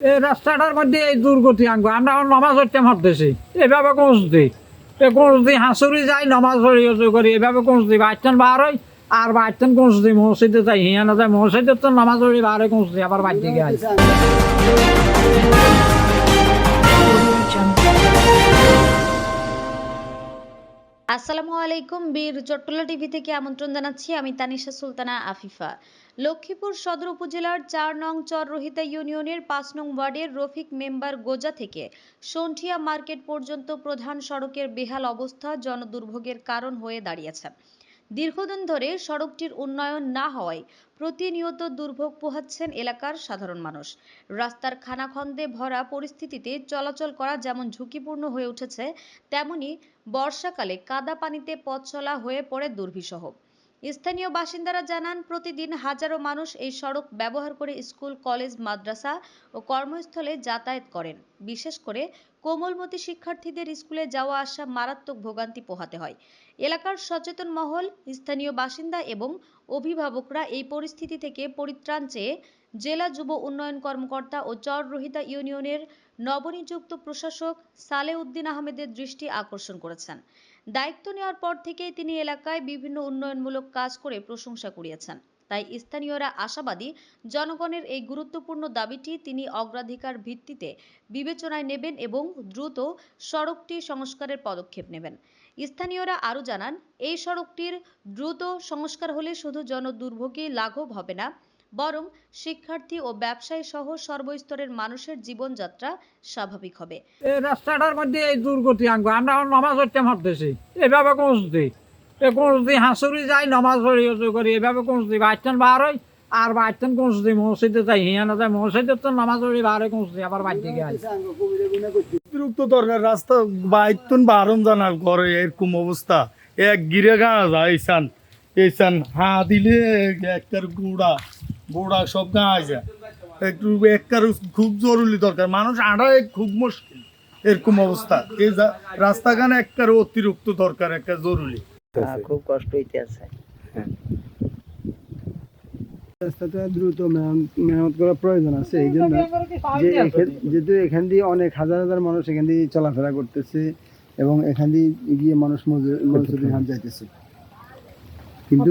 এই রাস্তাটার মধ্যে এই দুর্গতি আনব আমরা নমাজ হচ্ছে মারতেছি এভাবে কোঁচ এই এ কোঁচ দিই হাঁসুরি যাই নমাজ হরি করি, এভাবে কোঁচ দিই বাচ্চান বার হয় আর বাচ্চান কোঁচ দিই মসজিদে যাই, হিয়ানা যায়, মসজিদে তো নমাজ হরি বার হয় দিই আবার বাচ্চা গিয়ে আসসালামু আলাইকুম বীর চট্টলা টিভি থেকে আমন্ত্রণ জানাচ্ছি আমি তানিশা সুলতানা আফিফা। লক্ষ্মীপুর সদর উপজেলার চার নং চর রোহিতা ইউনিয়নের পাঁচ নং ওয়ার্ডের রফিক মেম্বার গোজা থেকে সন্ঠিয়া মার্কেট পর্যন্ত প্রধান সড়কের বেহাল অবস্থা জনদুর্ভোগের কারণ হয়ে দাঁড়িয়েছে। দীর্ঘদিন ধরে সড়কটির উন্নয়ন না হওয়ায় প্রতিনিয়ত দুর্ভোগ পোহাচ্ছেন এলাকার সাধারণ মানুষ। রাস্তার খানাখন্দে ভরা পরিস্থিতিতে চলাচল করা যেমন ঝুঁকিপূর্ণ হয়ে উঠেছে, তেমনি বর্ষাকালে কাদা পানিতে পথ চলা হয়ে পড়ে দুর্বিষহ স্থানীয় বাসিন্দারা জানান, প্রতিদিন হাজারো মানুষ এই সড়ক ব্যবহার করে স্কুল, কলেজ, মাদ্রাসা ও কর্মস্থলে যাতায়াত করেন। বিশেষ করে কোমলমতি শিক্ষার্থীদের স্কুলে যাওয়া আসা মারাত্মক ভোগান্তি পোহাতে হয়। এলাকার সচেতন মহল, স্থানীয় বাসিন্দা এবং অভিভাবকরা এই পরিস্থিতি থেকে পরিত্রাণ চেয়ে জেলা যুব উন্নয়ন কর্মকর্তা ও চররোহিতা ইউনিয়নের নবনিযুক্ত প্রশাসক সালেউদ্দিন আহমেদের দৃষ্টি আকর্ষণ করেছেন। দায়িত্ব নেওয়ার পর থেকেই তিনি এলাকায় বিভিন্ন উন্নয়নমূলক কাজ করে প্রশংসা কুড়িয়েছেন। তাই স্থানীয়রা আশাবাদী জনগণের এই গুরুত্বপূর্ণ দাবিটি তিনি অগ্রাধিকার ভিত্তিতে বিবেচনায় নেবেন এবং দ্রুত সড়কটি সংস্কারের পদক্ষেপ নেবেন। স্থানীয়রা আরও জানান, এই সড়কটির দ্রুত সংস্কার হলে শুধু জনদুর্ভোগে লাঘব হবে না বরং শিক্ষার্থী ও ব্যবসায়ী সহ সর্বস্তরের মানুষের জীবনযাত্রা স্বাভাবিক হবে। এই রাস্তাটার মধ্যে এই দুর্গতি আনব আমরা এখন নমাজ হচ্ছে মারতেছি এভাবে এ হাঁসুরি যাই নমাজ হরি করি এভাবে বাচ্চান বার হয় আর বাচ্চান মসজিদে যাই হিয়ানা যায় মসজিদে তো নমাজ হরি বারে দিই আবার গিয়ে অতিরিক্ত দরকার রাস্তা বাইতুন বারণ জানার ঘরে এরকম অবস্থা। এক গিরে গাঁ যায় এইসান এইসান হা দিলে একটার গুড়া। গুড়া সব গাঁ যায়। একটু একটার খুব জরুরি দরকার। মানুষ আড়াই খুব মুশকিল। এরকম অবস্থা। এই যা- রাস্তাখানে একটার অতিরিক্ত দরকার একটা জরুরি। হ্যাঁ, খুব কষ্ট হইতে আছে রাস্তাটা দ্রুত মেরামত করার প্রয়োজন আছে এই জন্য যে এখান- যেহেতু এখান দিয়ে অনেক হাজার হাজার মানুষ এখান দিয়ে চলাফেরা করতেছে এবং এখান দিয়ে গিয়ে মানুষ মজুরি হাত যাইতেছে। কিন্তু